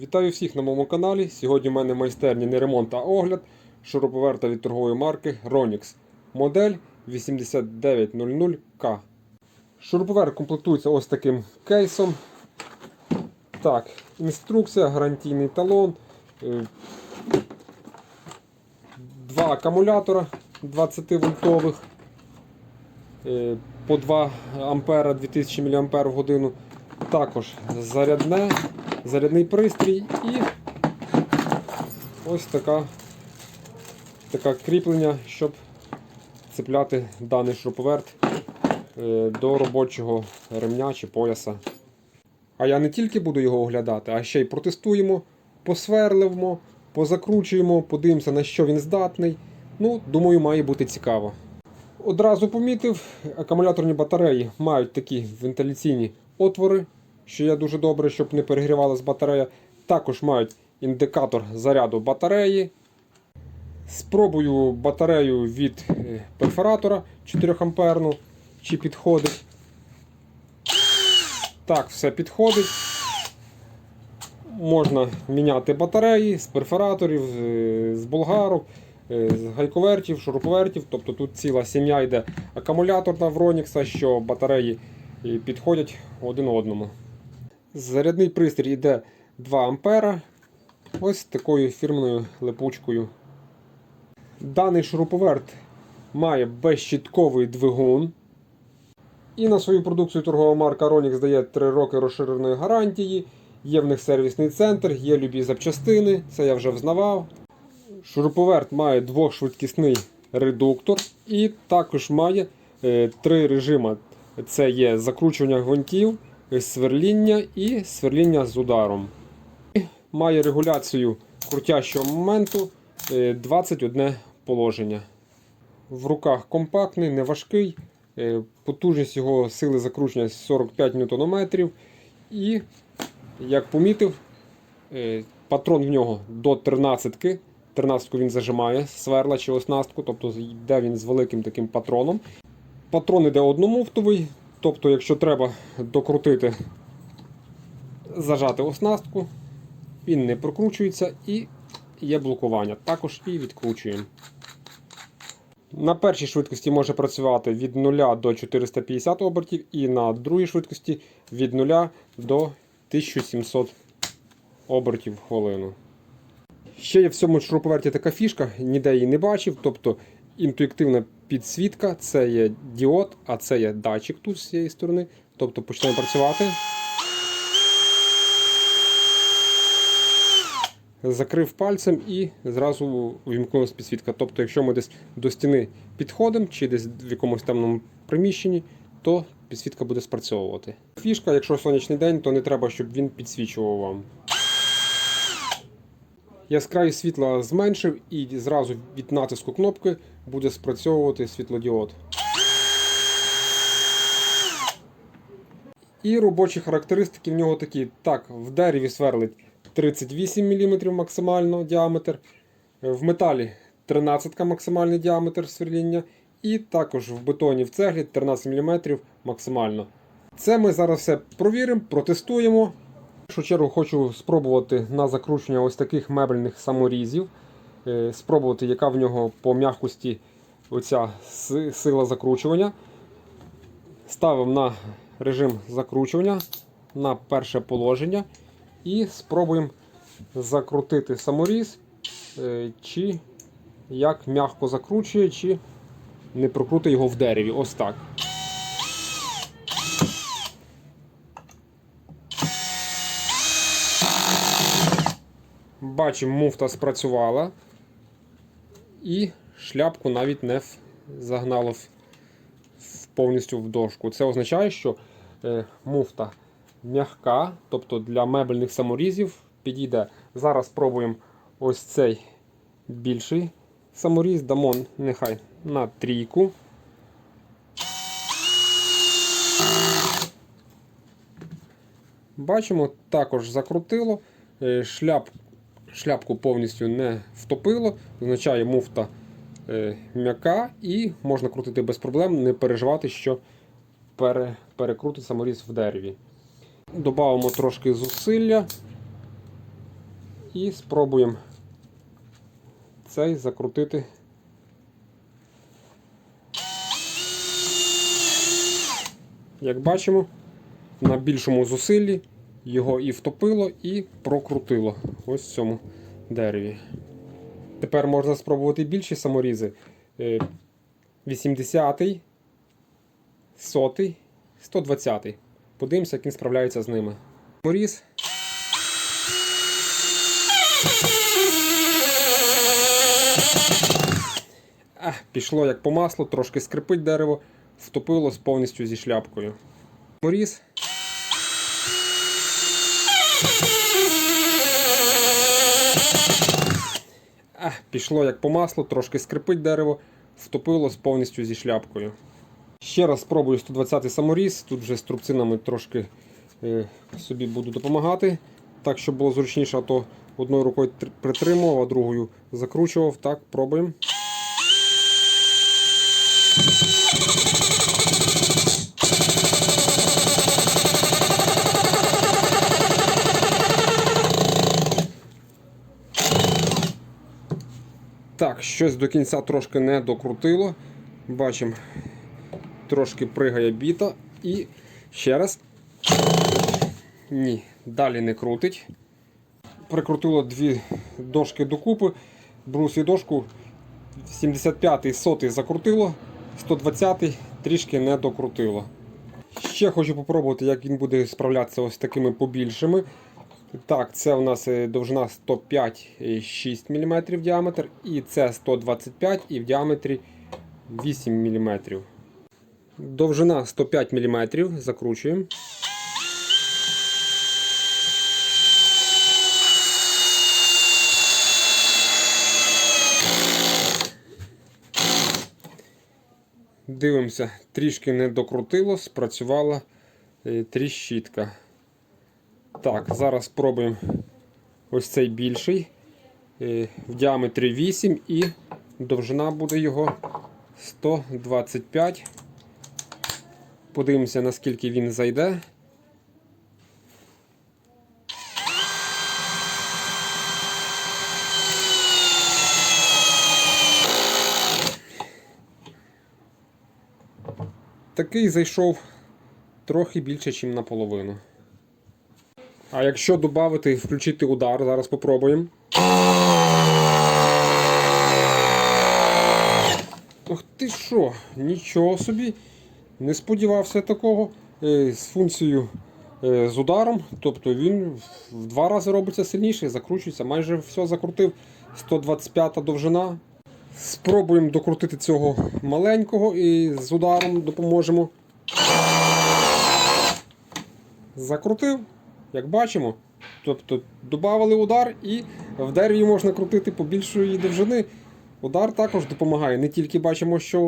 Вітаю всіх на моєму каналі. Сьогодні в мене майстерня не ремонт, а огляд шуруповерта від торгової марки Ronix. Модель 8900K. Шуруповерт комплектується ось таким кейсом. Так, інструкція, гарантійний талон. е, Два акумулятора 20 вольтових е, по 2 ампера 2000 мАч. Також зарядне, зарядний пристрій і ось така, така кріплення, щоб цепляти даний шуруповерт е, до робочого ремня чи пояса. А я не тільки буду його оглядати, а ще й протестуємо, посверлимо, позакручуємо, подивимося, на що він здатний. Ну, думаю, має бути цікаво. Одразу помітив, акумуляторні батареї мають такі вентиляційні отвори, що є дуже добре, щоб не перегрівалась батарея. Також мають індикатор заряду батареї. Спробую батарею від е, перфоратора 4 амперну, чи підходить. Так, все підходить. Можна міняти батареї з перфораторів, з- з болгарок, е, з гайковертів, шуруповертів. Тобто тут ціла сім'я йде акумуляторна в Ronix, що батареї е, підходять один одному. Зарядний пристрій йде 2 ампера. Ось такою фірменою липучкою. Даний шуруповерт має безщітковий двигун. І на свою продукцію торгова марка Ronix дає 3 роки розширеної гарантії. Є в них сервісний центр, є любі запчастини, це я вже взнавав. Шуруповерт має двохшвидкісний редуктор і також має е, три режими. Це є закручування гвинтів, сверління і сверління з ударом. Має регуляцію крутящого моменту е, 21 положення. В руках компактний, неважкий. Е, Потужність його сили закручення 45 Нм. І, як помітив, е, патрон в нього до 13. 13 він зажимає сверла чи оснастку, тобто йде він з великим таким патроном. Патрон йде одномуфтовий, тобто, якщо треба докрутити, зажати оснастку, він не прокручується і є блокування. Також і відкручуємо. На першій швидкості може працювати від 0 до 450 обертів, і на другій швидкості від 0 до 1700 обертів в хвилину. Ще є в цьому шуруповерті така фішка, ніде її не бачив. Тобто інтуїктивна підсвітка це є діод, а це є датчик тут з цієї сторони. Тобто почнемо працювати. Закрив пальцем і зразу увімкнулася підсвітка. Тобто, якщо ми десь до стіни підходимо чи десь в якомусь темному приміщенні, то підсвітка буде спрацьовувати. Фішка, якщо сонячний день, то не треба, щоб він підсвічував вам. Яскравість світла зменшив і зразу від натиску кнопки буде спрацьовувати світлодіод. І робочі характеристики в нього такі. Так, в дереві сверлить 38 мм максимально діаметр, в металі 13 максимальний діаметр сверління, і також в бетоні в цеглі 13 мм максимально. Це ми зараз все провіримо, протестуємо. В першу чергу хочу спробувати на закручення ось таких мебельних саморізів. Е, Спробувати, яка в нього по м'якості оця сила закручування. Ставимо на режим закручування на перше положення і спробуємо закрутити саморіз, е, чи як м'яко закручує, чи не прокрути його в дереві. Ось так. Бачимо, муфта спрацювала. І шляпку навіть не загнало повністю в дошку. Це означає, що е, муфта м'яка, тобто для мебельних саморізів підійде. Зараз спробуємо ось цей більший саморіз, дамо нехай на трійку. Бачимо, також закрутило, е, шляп, шляпку повністю не втопило, означає муфта е, м'яка і можна крутити без проблем, не переживати, що пере, перекрутить саморіз в дереві. Добавимо трошки зусилля І спробуємо цей закрутити. Як бачимо, на більшому зусиллі його і втопило, і прокрутило ось в цьому дереві. Тепер можна спробувати більші саморізи. Е, 80-й, 100-й, 120-й. Подивимося, як він справляється з ними. Саморіз. А, пішло як по маслу, трошки скрипить дерево, втопилось повністю зі шляпкою. Моріз. А, пішло як по маслу, трошки скрипить дерево, втопилось повністю зі шляпкою. Ще раз спробую 120-й саморіз. Тут вже з трубцинами трошки е, собі буду допомагати. Так, щоб було зручніше, а то одною рукою притримував, а другою закручував. Так, пробуємо. Щось до кінця трошки не докрутило. Бачимо, трошки пригає біта. І ще раз. Ні, далі не крутить. Прикрутило дві дошки докупи. Брус і дошку 75-й, 100-й закрутило, 120-й трішки не докрутило. Ще хочу попробувати, як він буде справлятися ось такими побільшими. Так, це у нас е, довжина 105,6 мм діаметр, і це 125 і в діаметрі 8 мм. Довжина 105 мм, закручуємо. Дивимося, трішки не докрутило, спрацювала е, тріщітка. Так, зараз спробуємо ось цей більший. е, В діаметрі 8 і довжина буде його 125. Подивимося, наскільки він зайде. Такий зайшов трохи більше, ніж наполовину. А якщо додати, включити удар, зараз попробуємо. Ох ти що, нічого собі. Не сподівався такого. Е, З функцією е, з ударом. Тобто він в два рази робиться сильніше, закручується. Майже все закрутив. 125 довжина. Спробуємо докрутити цього маленького і з ударом допоможемо. Закрутив, як бачимо. Тобто додали удар і в дереві можна крутити по більшої довжини. Удар також допомагає. Не тільки бачимо, що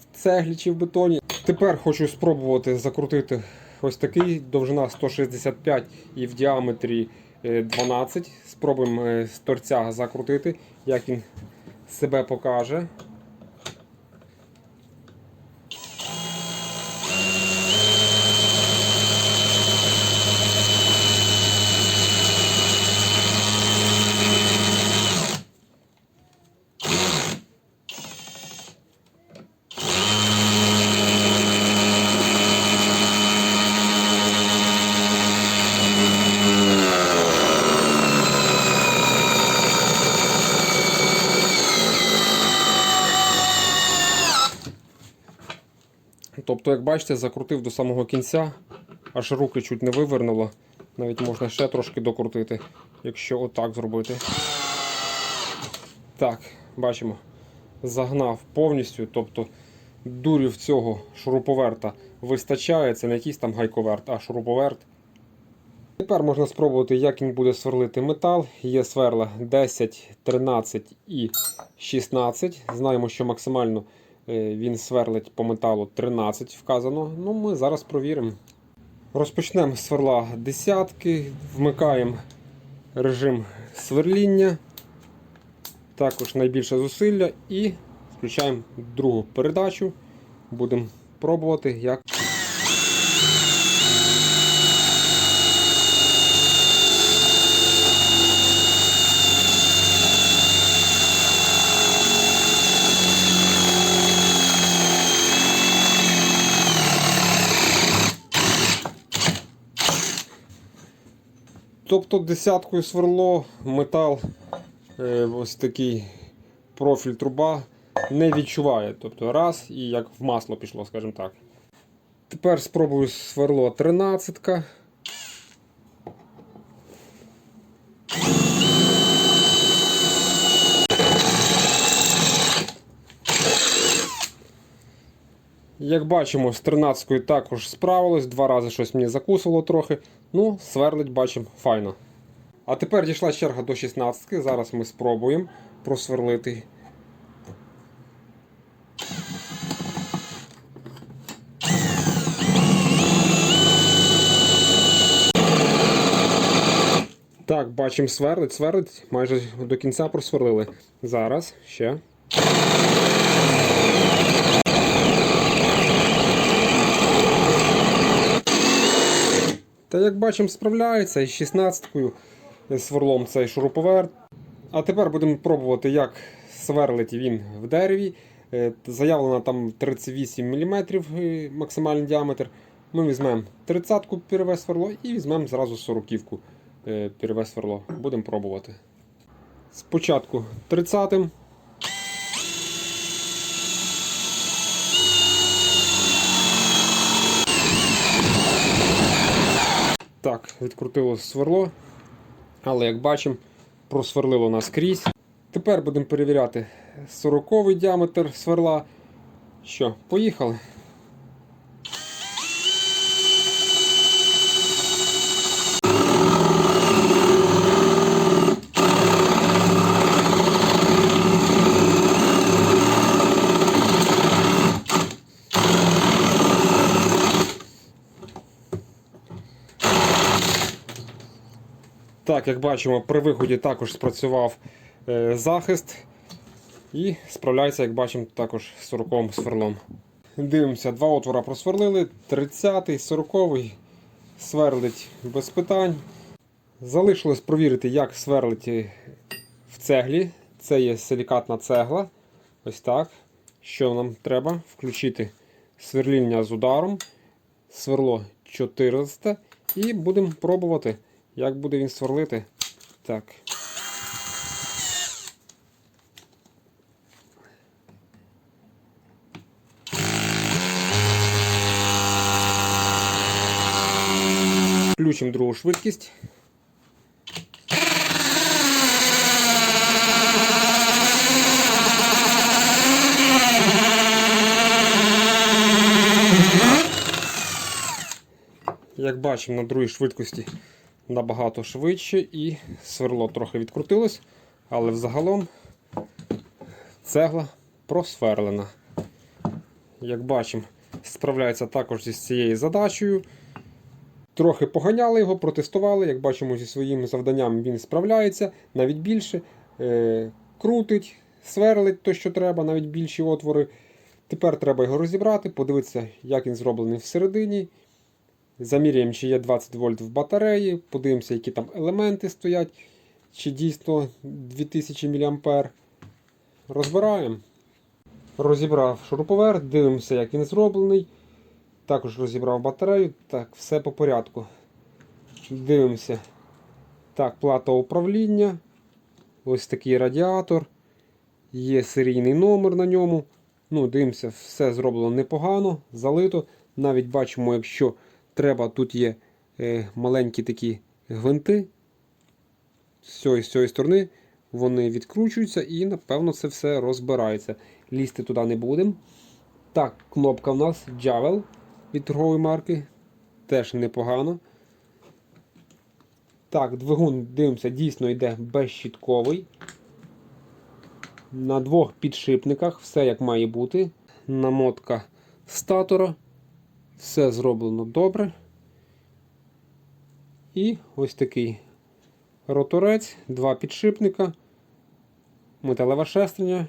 в цеглі чи в бетоні. Тепер хочу спробувати закрутити ось такий, довжина 165 і в діаметрі е, 12. Спробуємо е, з торця закрутити, як він себе покаже. Тобто, як бачите, закрутив до самого кінця, аж руки чуть не вивернуло. Навіть можна ще трошки докрутити, якщо отак зробити. Так, бачимо. Загнав повністю, тобто дурів цього шуруповерта вистачає, це не якийсь там гайковерт, а шуруповерт. Тепер можна спробувати, як він буде сверлити метал. Є сверла 10, 13 і 16. Знаємо, що максимально він сверлить по металу 13 вказано. Ну, ми зараз провіримо. Розпочнемо сверла десятки, вмикаємо режим сверління, також найбільше зусилля і включаємо другу передачу. Будемо пробувати, як. Тобто десяткою сверло, метал, е, ось такий профіль труба не відчуває. Тобто раз і як в масло пішло, скажімо так. Тепер спробую сверло 13. Як бачимо, з 13-ю також справилось, два рази щось мені закусувало трохи. Ну, сверлить, бачимо, файно. А тепер дійшла черга до 16 Зараз ми спробуємо просверлити. Так, бачимо, сверлить, сверлить, майже до кінця просверлили. Зараз ще. Та як бачимо, справляється із 16-кою сверлом цей шуруповерт. А тепер будемо пробувати, як сверлить він в дереві. Е, Заявлено там 38 мм максимальний діаметр. Ми візьмемо 30-ку пірве сверло і візьмемо зразу 40-ку пірве сверло. Будемо пробувати. Спочатку 30-м. Так, відкрутило сверло. Але як бачимо, просверлило наскрізь. Тепер будемо перевіряти 40-й діаметр сверла. Що, поїхали. Як бачимо, при виході також спрацював е, захист і справляється, як бачимо, також з 40 сверлом. Дивимося, два отвора просверлили, 30-й, 40-й сверлить без питань. Залишилось провірити, як сверлить е, в цеглі. Це є силікатна цегла. Ось так. Що нам треба? Включити сверління з ударом, сверло 14 і будемо пробувати. Як буде він сверлити? Так. Включимо другу швидкість. Як бачимо, на другій швидкості набагато швидше і сверло трохи відкрутилось, але взагалом цегла просверлена. Як бачимо, справляється також зі цією задачею. Трохи поганяли його, протестували. Як бачимо, зі своїм завданням він справляється навіть більше. Е, крутить, сверлить то, що треба, навіть більші отвори. Тепер треба його розібрати, подивитися, як він зроблений всередині. Заміряємо, чи є 20 вольт в батареї, подивимося, які там елементи стоять, чи дійсно 2000 мА. Розбираємо. Розібрав шуруповерт, дивимося, як він зроблений. Також розібрав батарею. Так, все по порядку. Дивимося. Так, плата управління. Ось такий радіатор. Є серійний номер на ньому. Ну, Дивимося, все зроблено непогано, залито. Навіть бачимо, якщо треба, тут є е, маленькі такі гвинти. З цієї, з цієї сторони вони відкручуються і, напевно, це все розбирається. Лізти туди не будемо. Так, кнопка в нас Javel від торгової марки. Теж непогано. Так, двигун, дивимося, дійсно йде безщітковий. На двох підшипниках все як має бути. Намотка статора. Все зроблено добре. І ось такий роторець, два підшипника, металева шестерня,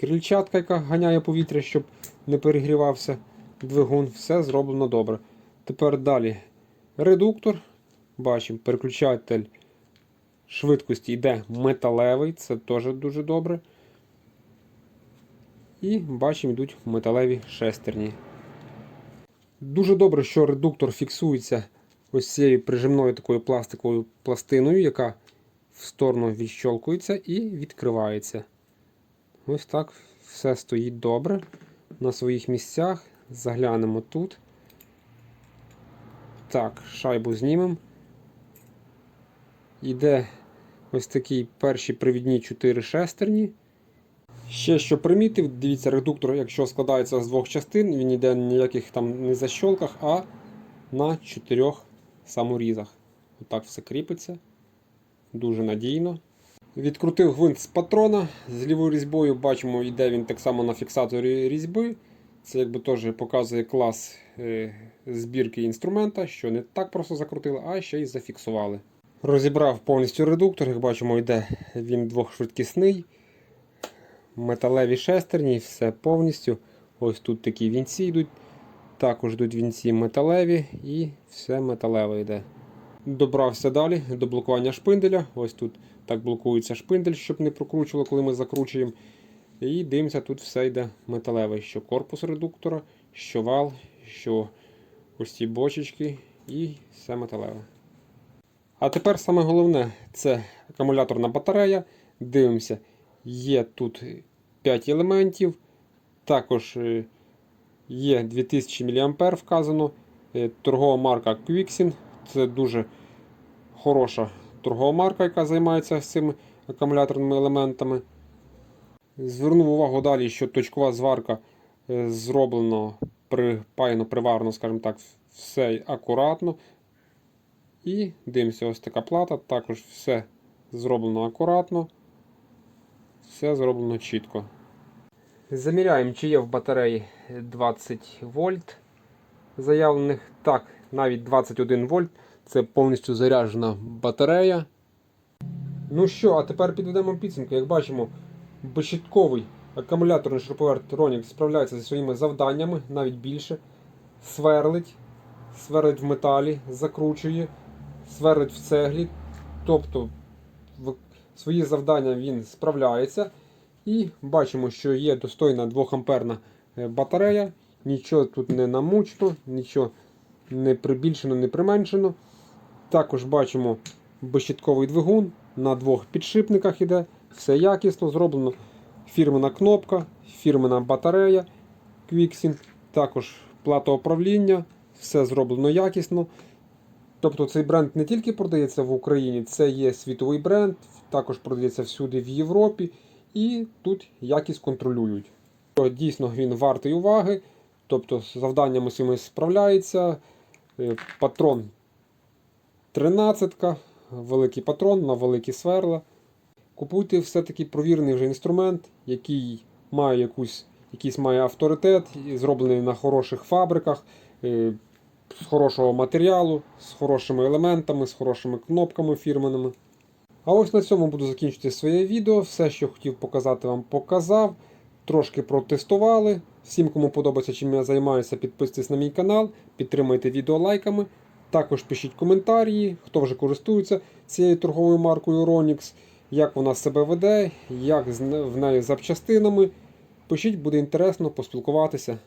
крильчатка, яка ганяє повітря, щоб не перегрівався двигун. Все зроблено добре. Тепер далі редуктор. Бачимо, переключатель швидкості йде металевий, це теж дуже добре. І бачимо, йдуть металеві шестерні. Дуже добре, що редуктор фіксується ось цією прижимною такою пластиковою пластиною, яка в сторону відщолкується і відкривається. Ось так все стоїть добре на своїх місцях. Заглянемо тут. Так, шайбу знімемо. Іде ось такі перші привідні 4 шестерні. Ще що примітив, дивіться, редуктор, якщо складається з двох частин, він йде ніяких там не защолках, а на чотирьох саморізах. Отак все кріпиться. Дуже надійно. Відкрутив гвинт з патрона. З лівою різьбою бачимо, йде він так само на фіксаторі різьби. Це якби теж показує клас е, збірки інструмента, що не так просто закрутили, а ще й зафіксували. Розібрав повністю редуктор, як бачимо, йде він двохшвидкісний. Металеві шестерні, все повністю. Ось тут такі вінці йдуть. Також йдуть вінці металеві і все металеве йде. Добрався далі до блокування шпинделя. Ось тут так блокується шпиндель, щоб не прокручувало, коли ми закручуємо. І дивимося, тут все йде металеве, що корпус редуктора, що вал, що ось ці бочечки і все металеве. А тепер саме головне це акумуляторна батарея. Дивимося, є тут 5 елементів. Також е, є 2000 мА вказано. Е, Торгова марка Quixin. Це дуже хороша торгова марка, яка займається цими акумуляторними елементами. Звернув увагу далі, що точкова зварка е, зроблено припаяно, приварено, скажімо так, все акуратно. І дивимося, ось така плата. Також все зроблено акуратно. Все зроблено чітко. Заміряємо, чи є в батареї 20 вольт заявлених. Так, навіть 21 вольт. Це повністю заряджена батарея. Ну що, а тепер підведемо підсумки. Як бачимо, безщитковий акумуляторний шуруповерт Ronix справляється зі своїми завданнями, навіть більше. Сверлить, сверлить в металі, закручує, сверлить в цеглі. Тобто свої завдання він справляється. І бачимо, що є достойна 2 амперна е, батарея. Нічого тут не намучено, нічого не прибільшено, не применшено. Також бачимо безщитковий двигун на двох підшипниках іде. Все якісно зроблено. Фірмена кнопка, фірмена батарея Quixin, також плата управління, все зроблено якісно. Тобто цей бренд не тільки продається в Україні, це є світовий бренд, також продається всюди в Європі. І тут якість контролюють. Дійсно він вартий уваги. Тобто з завданнями своїми справляється. Е, Патрон 13, великий патрон на великі сверла. Купуйте все-таки провірений вже інструмент, який має якусь, якийсь має авторитет, зроблений на хороших фабриках, е, з хорошого матеріалу, з хорошими елементами, з хорошими кнопками фірменними. А ось на цьому буду закінчувати своє відео. Все, що хотів показати, вам показав. Трошки протестували. Всім, кому подобається, чим я займаюся, підписуйтесь на мій канал, підтримайте відео лайками. Також пишіть коментарі, хто вже користується цією торговою маркою Ronix, як вона себе веде, як в неї запчастинами. Пишіть, буде інтересно поспілкуватися.